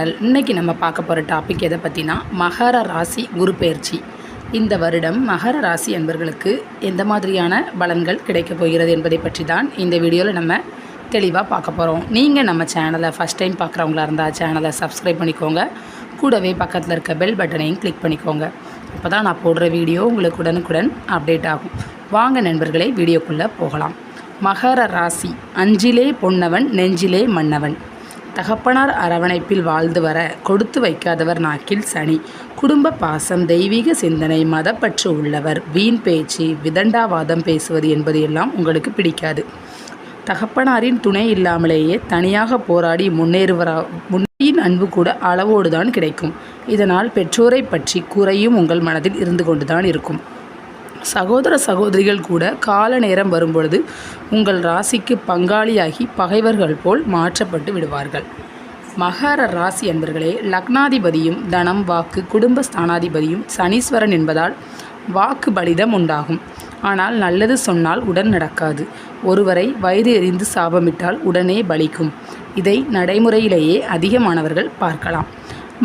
இன்னைக்கு நம்ம பார்க்க போகிற டாபிக் எதை பற்றினா மகர ராசி குரு பயிற்சி. இந்த வருடம் மகர ராசி என்பர்களுக்கு எந்த மாதிரியான பலன்கள் கிடைக்கப் போகிறது என்பதை பற்றி தான் இந்த வீடியோவில் நம்ம தெளிவாக பார்க்க போகிறோம். நீங்கள் நம்ம சேனலை ஃபஸ்ட் டைம் பார்க்குறவங்களா இருந்தால் சேனலை சப்ஸ்கிரைப் பண்ணிக்கோங்க. கூடவே பக்கத்தில் இருக்க பெல் பட்டனையும் கிளிக் பண்ணிக்கோங்க. அப்போ தான் நான் போடுற வீடியோ உங்களுக்கு உடனுக்குடன் அப்டேட் ஆகும். வாங்க நண்பர்களே வீடியோக்குள்ளே போகலாம். மகர ராசி அஞ்சிலே பொன்னவன் நெஞ்சிலே மன்னவன். தகப்பனார் அரவணைப்பில் வாழ்ந்து வர கொடுத்து வைக்காதவர் நாக்கில் சனி. குடும்ப பாசம் தெய்வீக சிந்தனை மதப்பற்று உள்ளவர். வீண் பேச்சு விதண்டாவாதம் பேசுவது என்பது எல்லாம் உங்களுக்கு பிடிக்காது. தகப்பனாரின் துணை இல்லாமலேயே தனியாக போராடி முன்னேறுவரா முன்னையின் அன்பு கூட அளவோடு தான் கிடைக்கும். இதனால் பெற்றோரை பற்றி குறையும் உங்கள் மனதில் இருந்து கொண்டுதான் இருக்கும். சகோதர சகோதரிகள் கூட கால நேரம் வரும்பொழுது உங்கள் ராசிக்கு பங்காளியாகி பகைவர்கள் போல் மாற்றப்பட்டு விடுவார்கள். மகர ராசி என்பர்களே லக்னாதிபதியும் தனம் வாக்கு குடும்ப ஸ்தானாதிபதியும் சனீஸ்வரன் என்பதால் வாக்கு பலிதம் உண்டாகும். ஆனால் நல்லது சொன்னால் உடன் நடக்காது. ஒருவரை வயது எறிந்து சாபமிட்டால் உடனே பலிக்கும். இதை நடைமுறையிலேயே அதிகமானவர்கள் பார்க்கலாம்.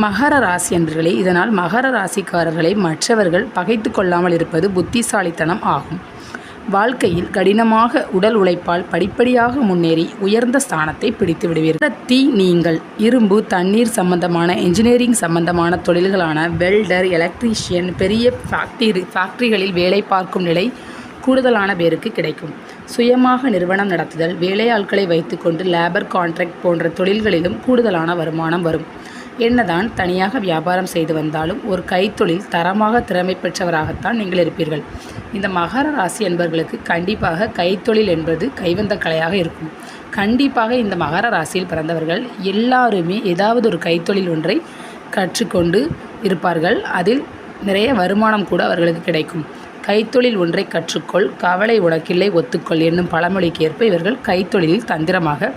மகர ராசி என்பர்களே இதனால் மகர ராசிக்காரர்களை மற்றவர்கள் பகைத்து கொள்ளாமல் இருப்பது புத்திசாலித்தனம் ஆகும். வாழ்க்கையில் கடினமாக உடல் உழைப்பால் படிப்படியாக முன்னேறி உயர்ந்த ஸ்தானத்தை பிடித்து விடுவீர்கள். தீ நீங்கள் இரும்பு தண்ணீர் சம்பந்தமான என்ஜினியரிங் சம்பந்தமான தொழில்களான வெல்டர் எலக்ட்ரீஷியன் பெரிய ஃபேக்டரி ஃபேக்டரிகளில் வேலை பார்க்கும் நிலை கூடுதலான பேருக்கு கிடைக்கும். சுயமாக நிறுவனம் நடத்துதல் வேலையாட்களை வைத்துக்கொண்டு லேபர் கான்ட்ராக்ட் போன்ற தொழில்களிலும் கூடுதலான வருமானம் வரும். என்னதான் தனியாக வியாபாரம் செய்து வந்தாலும் ஒரு கைத்தொழில் தரமாக திறமை பெற்றவராகத்தான் நீங்கள் இருப்பீர்கள். இந்த மகர ராசி என்பவர்களுக்கு கண்டிப்பாக கைத்தொழில் என்பது கைவந்த கலையாக இருக்கும். கண்டிப்பாக இந்த மகர ராசியில் பிறந்தவர்கள் எல்லாருமே ஏதாவது ஒரு கைத்தொழில் ஒன்றை கற்றுக்கொண்டு இருப்பார்கள். அதில் நிறைய வருமானம் கூட அவர்களுக்கு கிடைக்கும். கைத்தொழில் ஒன்றை கற்றுக்கொள் கவலை உனக்கில்லை ஒத்துக்கொள் என்னும் பழமொழிக்கு ஏற்ப இவர்கள் கைத்தொழிலில் தந்திரமாக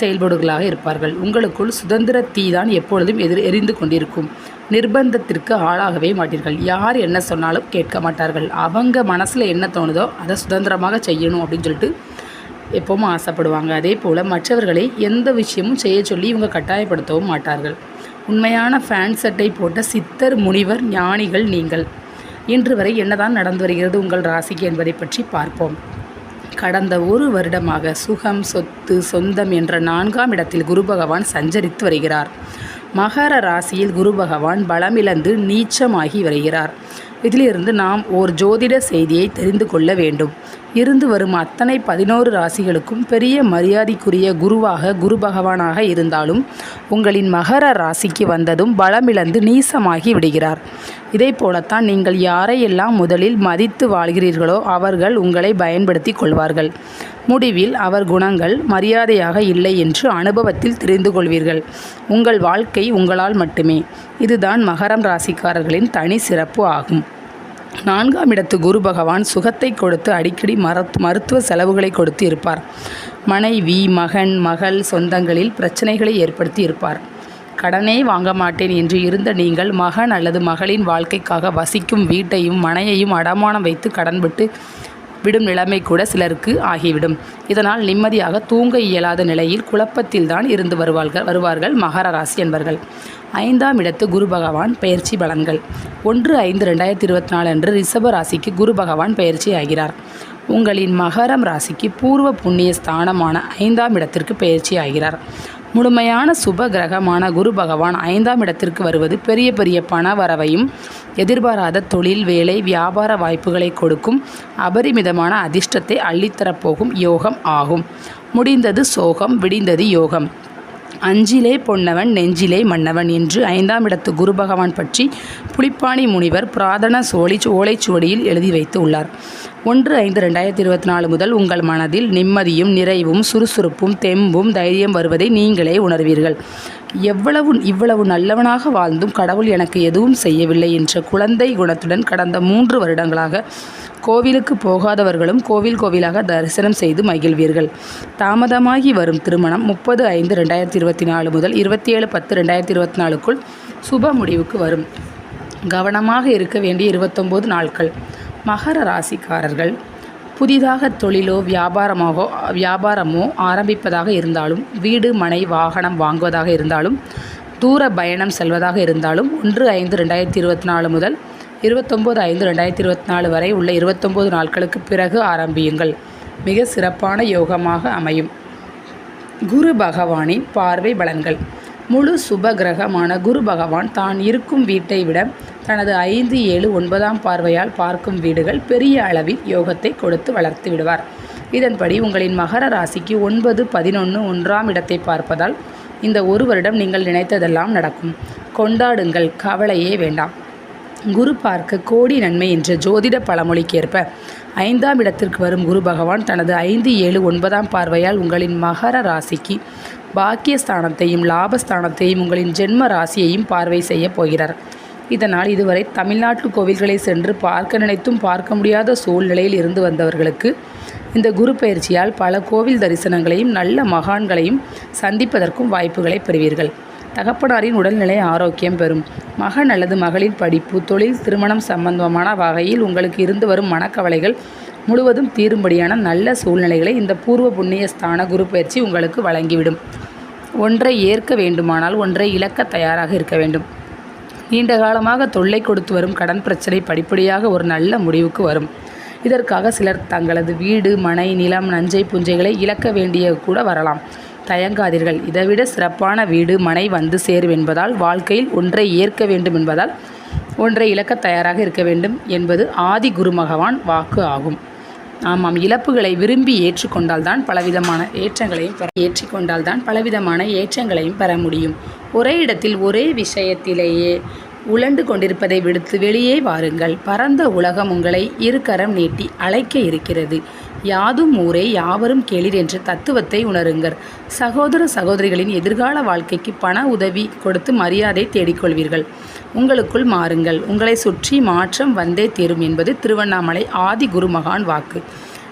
செயல்படுகளாக இருப்பார்கள். உங்களுக்குள் சுதந்திர தீ தான் எப்பொழுதும் எதிர் எரிந்து கொண்டிருக்கும். நிர்பந்தத்திற்கு ஆளாகவே மாட்டீர்கள். யார் என்ன சொன்னாலும் கேட்க மாட்டார்கள். அவங்க மனசில் என்ன தோணுதோ அதை சுதந்திரமாக செய்யணும் அப்படின்னு சொல்லிட்டு எப்பவும் ஆசைப்படுவாங்க. அதே போல் மற்றவர்களை எந்த விஷயமும் செய்ய சொல்லி இவங்க கட்டாயப்படுத்தவும் மாட்டார்கள். உண்மையான ஃபேன் சட்டை போட்ட சித்தர் முனிவர் ஞானிகள் நீங்கள். இன்று வரை என்னதான் நடந்து வருகிறது உங்கள் ராசிக்கு என்பதை பற்றி பார்ப்போம். கடந்த ஒரு வருடமாக சுகம் சொத்து சொந்தம் என்ற நான்காம் இடத்தில் குரு பகவான் சஞ்சரித்து வருகிறார். மகர ராசியில் குரு பகவான் பலமிழந்து நீச்சமாகி வருகிறார். இதிலிருந்து நாம் ஓர் ஜோதிட செய்தியை தெரிந்து கொள்ள வேண்டும். இருந்து வரும் அத்தனை பதினோரு ராசிகளுக்கும் பெரிய மரியாதைக்குரிய குருவாக குரு பகவானாக இருந்தாலும் உங்களின் மகர ராசிக்கு வந்ததும் பலமிழந்து நீசமாகி விடுகிறார். இதை போலத்தான் நீங்கள் யாரையெல்லாம் முதலில் மதித்து வாழ்கிறீர்களோ அவர்கள் உங்களை பயன்படுத்தி கொள்வார்கள். முடிவில் அவர் குணங்கள் மரியாதையாக இல்லை என்று அனுபவத்தில் தெரிந்து கொள்வீர்கள். உங்கள் வாழ்க்கை உங்களால் மட்டுமே. இதுதான் மகரம் ராசிக்காரர்களின் தனி சிறப்பு ஆகும். நான்காம் இடத்து குரு பகவான் சுகத்தை கொடுத்து அடிக்கடி மரத் மருத்துவ செலவுகளை கொடுத்து இருப்பார் மனைவி மகன் மகள் சொந்தங்களில் பிரச்சனைகளை ஏற்படுத்தி இருப்பார் கடனே வாங்க மாட்டேன் என்று இருந்த நீங்கள் மகன் அல்லது மகளின் வாழ்க்கைக்காக வசிக்கும் வீட்டையும் மனையையும் அடமானம் வைத்து கடன் விட்டு விடும் நிலைமை கூட சிலருக்கு ஆகிவிடும். இதனால் நிம்மதியாக தூங்க இயலாத நிலையில் குழப்பத்தில் தான் இருந்து வருவார்கள் வருவார்கள் மகர ராசி என்பர்கள். ஐந்தாம் இடத்து குரு பகவான் பயிற்சி பலன்கள். ஒன்று ஐந்து ரெண்டாயிரத்தி இருபத்தி நாலு அன்று ரிஷப ராசிக்கு குரு பகவான் பயிற்சி ஆகிறார். உங்களின் மகரம் ராசிக்கு பூர்வ புண்ணிய ஸ்தானமான ஐந்தாம் இடத்திற்கு பயிற்சி ஆகிறார். முழுமையான சுப கிரகமான குரு பகவான் ஐந்தாம் இடத்திற்கு வருவது பெரிய பெரிய பண வரவையும் எதிர்பாராத தொழில் வேலை வியாபார வாய்ப்புகளை கொடுக்கும் அபரிமிதமான அதிர்ஷ்டத்தை அள்ளித்தரப்போகும் யோகம் ஆகும். முடிந்தது சோகம் விடிந்தது யோகம். அஞ்சிலே பொன்னவன் நெஞ்சிலே மன்னவன் என்று ஐந்தாம் இடத்து குரு பகவான் பற்றி புலிப்பாணி முனிவர் பிராதன சோழி ஓலைச்சுவடியில் எழுதி வைத்து உள்ளார். ஒன்று ஐந்து ரெண்டாயிரத்தி இருபத்தி நாலு முதல் உங்கள் மனதில் நிம்மதியும் நிறைவும் சுறுசுறுப்பும் தெம்பும் தைரியம் வருவதை நீங்களே உணர்வீர்கள். எவ்வளவு இவ்வளவு நல்லவனாக வாழ்ந்தும் கடவுள் எனக்கு எதுவும் செய்யவில்லை என்ற குழந்தை குணத்துடன் கடந்த மூன்று வருடங்களாக கோவிலுக்கு போகாதவர்களும் கோவில் கோவிலாக தரிசனம் செய்து மகிழ்வீர்கள். தாமதமாகி வரும் திருமணம் முப்பது ஐந்து ரெண்டாயிரத்தி இருபத்தி நாலு முதல் இருபத்தி ஏழு பத்து ரெண்டாயிரத்தி இருபத்தி நாலுக்குள் சுப முடிவுக்கு வரும். கவனமாக இருக்க வேண்டிய இருபத்தொம்போது நாட்கள். மகர ராசிக்காரர்கள். புதிதாக தொழிலோ வியாபாரமாகோ வியாபாரமோ ஆரம்பிப்பதாக இருந்தாலும் வீடு மனை வாகனம் வாங்குவதாக இருந்தாலும் தூர பயணம் செல்வதாக இருந்தாலும் ஒன்று ஐந்து ரெண்டாயிரத்தி இருபத்தி நாலு முதல் இருபத்தொம்போது ஐந்து ரெண்டாயிரத்தி இருபத்தி நாலு வரை உள்ள இருபத்தொம்போது நாட்களுக்கு பிறகு ஆரம்பியுங்கள். மிக சிறப்பான யோகமாக அமையும். குரு பகவானின் பார்வை பலன்கள். முழு சுப கிரகமான குரு பகவான் தான் இருக்கும் வீட்டை விட தனது ஐந்து ஏழு ஒன்பதாம் பார்வையால் பார்க்கும் வீடுகள் பெரிய அளவில் யோகத்தை கொடுத்து வளர்த்து விடுவார். இதன்படி உங்களின் மகர ராசிக்கு ஒன்பது பதினொன்று ஒன்றாம் இடத்தை பார்ப்பதால் இந்த ஒரு வருடம் நீங்கள் நினைத்ததெல்லாம் நடக்கும். கொண்டாடுங்கள் கவலையே வேண்டாம். குரு பார்க்க கோடி நன்மை என்ற ஜோதிட பழமொழிக்கேற்ப ஐந்தாம் இடத்திற்கு வரும் குரு பகவான் தனது ஐந்து ஏழு ஒன்பதாம் பார்வையால் உங்களின் மகர ராசிக்கு பாக்கியஸ்தானத்தையும் லாபஸ்தானத்தையும் உங்களின் ஜென்ம ராசியையும் பார்வை செய்ய போகிறார். இதனால் இதுவரை தமிழ்நாட்டு கோவில்களை சென்று பார்க்க நினைத்தும் பார்க்க முடியாத சூழ்நிலையில் இருந்து வந்தவர்களுக்கு இந்த குரு பயிற்சியால் பல கோவில் தரிசனங்களையும் நல்ல மகான்களையும் சந்திப்பதற்கும் வாய்ப்புகளை பெறுவீர்கள். தகப்பனாரின் உடல்நிலை ஆரோக்கியம் பெறும். மகன் அல்லது மகளின் படிப்பு தொழில் திருமணம் சம்பந்தமான வகையில் உங்களுக்கு இருந்து வரும் மனக்கவலைகள் முழுவதும் தீரும்படியான நல்ல சூழ்நிலைகளை இந்த பூர்வ புண்ணிய ஸ்தான குரு பயிற்சி உங்களுக்கு வழங்கிவிடும். ஒன்றை ஏற்க வேண்டுமானால் ஒன்றை இழக்க தயாராக இருக்க வேண்டும். நீண்ட காலமாக தொல்லை கொடுத்து வரும் கடன் பிரச்சனை படிப்படியாக ஒரு நல்ல முடிவுக்கு வரும். இதற்காக சிலர் தங்களது வீடு மனை நிலம் நஞ்சை புஞ்சைகளை இழக்க வேண்டிய கூட வரலாம். தயங்காதீர்கள். இதைவிட சிறப்பான வீடு மனை வந்து சேரும் என்பதால் வாழ்க்கையில் ஒன்றை ஏற்க வேண்டும் என்பதால் ஒன்றை இழக்க தயாராக இருக்க வேண்டும் என்பது ஆதி குரு பகவான் வாக்கு ஆகும். ஆமாம் இழப்புகளை விரும்பி ஏற்றுக்கொண்டால்தான் பலவிதமான ஏற்றங்களையும் பெற ஏற்றிக்கொண்டால்தான் பலவிதமான ஏற்றங்களையும் பெற முடியும். ஒரே இடத்தில் ஒரே விஷயத்திலேயே உலண்டு கொண்டிருப்பதை விடுத்து வெளியே வாருங்கள். பரந்த உலகம் உங்களை இருக்கரம் நீட்டி அழைக்க இருக்கிறது. யாதும் ஊரே யாவரும் கேளிர் என்ற தத்துவத்தை உணருங்கள். சகோதர சகோதரிகளின் எதிர்கால வாழ்க்கைக்கு பண உதவி கொடுத்து மரியாதை தேடிக்கொள்வீர்கள். உங்களுக்குள் மாறுங்கள். உங்களை சுற்றி மாற்றம் வந்தே தீரும் என்பது திருவண்ணாமலை ஆதி குருமகான் வாக்கு.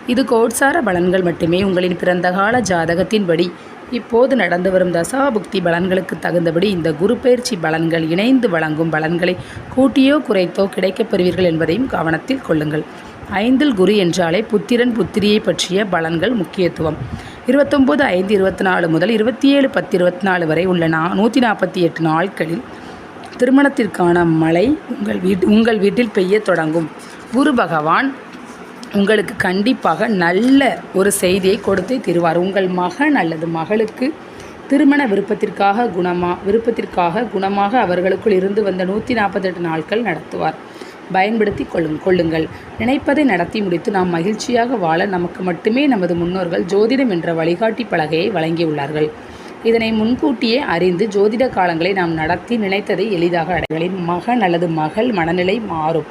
இது கோட்சார பலன்கள் மட்டுமே. உங்களின் பிறந்தகால ஜாதகத்தின்படி இப்போது நடந்து வரும் தசாபுக்தி பலன்களுக்கு தகுந்தபடி இந்த குரு பயிற்சி பலன்கள் இணைந்து வழங்கும் பலன்களை கூட்டியோ குறைத்தோ கிடைக்கப் பெறுவீர்கள் என்பதையும் கவனத்தில் கொள்ளுங்கள். ஐந்தில் குரு என்றாலே புத்திரன் புத்திரியை பற்றிய பலன்கள் முக்கியத்துவம். இருபத்தொம்போது ஐந்து இருபத்தி நாலு முதல் இருபத்தி ஏழு பத்து இருபத்தி நாலு வரை உள்ள நா நூற்றி நாற்பத்தி எட்டு நாட்களில் திருமணத்திற்கான மழை உங்கள் வீட்டு உங்கள் வீட்டில் பெய்ய தொடங்கும். குரு பகவான் உங்களுக்கு கண்டிப்பாக நல்ல ஒரு செய்தியை கொடுத்தே தருவார். உங்கள் மகன் அல்லது மகளுக்கு திருமண விருப்பத்திற்காக குணமா விருப்பத்திற்காக குணமாக அவர்களுக்குள் இருந்து வந்த நூற்றி நாற்பத்தெட்டு நாட்கள் நடத்துவார். பயன்படுத்தி கொள்ளும் கொள்ளுங்கள். நினைப்பதை நடத்தி முடித்து நாம் மகிழ்ச்சியாக வாழ நமக்கு மட்டுமே நமது முன்னோர்கள் ஜோதிடம் என்ற வழிகாட்டி பலகையை வழங்கியுள்ளார்கள். இதனை முன்கூட்டியே அறிந்து ஜோதிட காலங்களை நாம் நடத்தி நினைத்ததை எளிதாக அடைகளின் மகன் அல்லது மகள் மனநிலை மாறும்.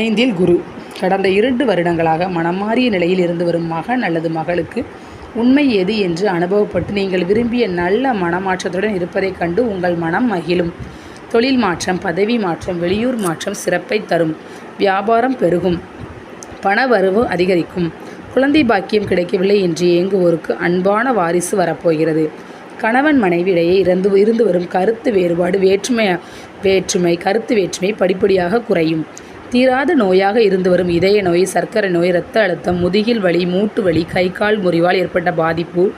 ஐந்தில் குரு. கடந்த இரண்டு வருடங்களாக மனமாறிய நிலையில் இருந்து வரும் மகன் அல்லது மகளுக்கு உண்மை எது என்று அனுபவப்பட்டு நீங்கள் விரும்பிய நல்ல மனமாற்றத்துடன் இருப்பதைக் கண்டு உங்கள் மனம் மகிழும். தொழில் மாற்றம் பதவி மாற்றம் வெளியூர் மாற்றம் சிறப்பை தரும். வியாபாரம் பெருகும். பண வரவு அதிகரிக்கும். குழந்தை பாக்கியம் கிடைக்கவில்லை என்று ஏங்குவோருக்கு அன்பான வாரிசு வரப்போகிறது. கணவன் மனைவி இடையே இறந்து இருந்து வரும் கருத்து வேறுபாடு வேற்றுமை வேற்றுமை கருத்து வேற்றுமை படிப்படியாக குறையும். தீராத நோயாக இருந்து வரும் இதய நோய் சர்க்கரை நோய் இரத்த அழுத்தம் முதுகில் வலி மூட்டு வலி கை கால் முறிவால் ஏற்பட்ட பாதிப்பு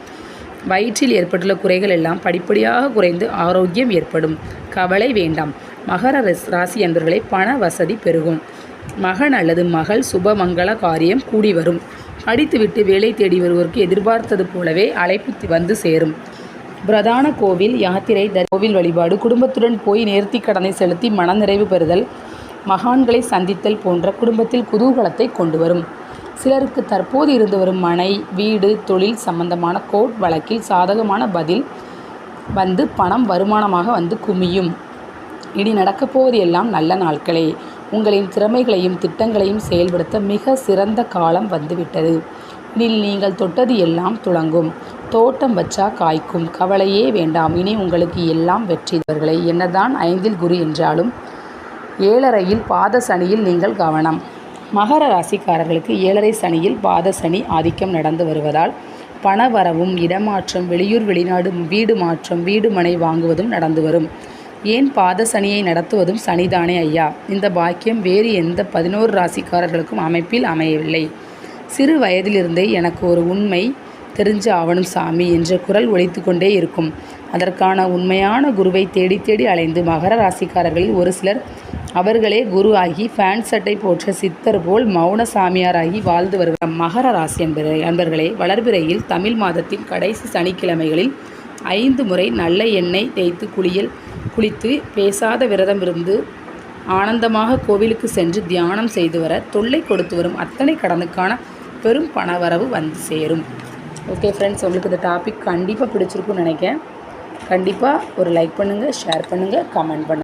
வயிற்றில் ஏற்பட்டுள்ள குறைகள் எல்லாம் படிப்படியாக குறைந்து ஆரோக்கியம் ஏற்படும். கவலை வேண்டாம். மகர ரஸ்- ராசி அன்பர்களை பண வசதி பெருகும். மகன் அல்லது மகள் சுபமங்கள காரியம் கூடி வரும். அடித்துவிட்டு வேலை தேடி வருவோருக்கு எதிர்பார்த்தது போலவே அழைப்பு வந்து சேரும். பிரதான கோவில் யாத்திரை கோவில் வழிபாடு குடும்பத்துடன் போய் நேர்த்தி கடனை செலுத்தி மனநிறைவு பெறுதல். மகான்களை சந்தித்தல் போன்ற குடும்பத்தில் குதூகலத்தை கொண்டு வரும். சிலருக்கு தற்போது இருந்து வரும் மனை வீடு தொழில் சம்பந்தமான கோர்ட் வழக்கில் சாதகமான பதில் வந்து பணம் வருமானமாக வந்து குமியும். இனி நடக்கப்போவது எல்லாம் நல்ல நாட்களே. உங்களின் திறமைகளையும் திட்டங்களையும் செயல்படுத்த மிக சிறந்த காலம் வந்துவிட்டது. இனி நீங்கள் தொட்டது எல்லாம் துளங்கும். தோட்டம் வச்சா காய்க்கும். கவலையே வேண்டாம். இனி உங்களுக்கு எல்லாம் வெற்றிவர்களை என்னதான் ஐந்தில் குரு என்றாலும் ஏழரையில் பாத சனியில் நீங்கள் கவனம். மகர ராசிக்காரர்களுக்கு ஏழரை சனியில் பாத சனி ஆதிக்கம் நடந்து வருவதால் பணவரவும் இடமாற்றம் வெளியூர் வெளிநாடு வீடு மாற்றம் வீடு மனை வாங்குவதும் நடந்து வரும். ஏன் பாத சனியை நடத்துவதும் சனிதானே ஐயா? இந்த பாக்கியம் வேறு எந்த பதினோரு ராசிக்காரர்களுக்கும் அமைப்பில் அமையவில்லை. சிறு வயதிலிருந்தே எனக்கு ஒரு உண்மை தெரிஞ்ச ஆவணும் சாமி என்ற குரல் ஒழித்து கொண்டே இருக்கும். அதற்கான உண்மையான குருவை தேடி தேடி அலைந்து மகர ராசிக்காரர்களில் ஒரு சிலர் அவர்களே குரு ஆகி ஃபேன் சட்டை போற்ற சித்தர் போல் மௌன சாமியாராகி வாழ்ந்து வருகிற மகர ராசி என்பதை அன்பர்களே வளர்பிறையில் தமிழ் மாதத்தின் கடைசி சனிக்கிழமைகளில் ஐந்து முறை நல்ல எண்ணெய் தேய்த்து குளியல் குளித்து பேசாத விரதம் இருந்து ஆனந்தமாக கோவிலுக்கு சென்று தியானம் செய்து வர தொல்லை கொடுத்து வரும் அத்தனை கடனுக்கான பெரும் பணவரவு வந்து சேரும். ஓகே ஃப்ரெண்ட்ஸ் உங்களுக்கு இந்த டாபிக் கண்டிப்பாக பிடிச்சிருக்குன்னு நினைக்கிறேன். கண்டிப்பாக ஒரு லைக் பண்ணுங்கள் ஷேர் பண்ணுங்கள் கமெண்ட் பண்ணுங்கள்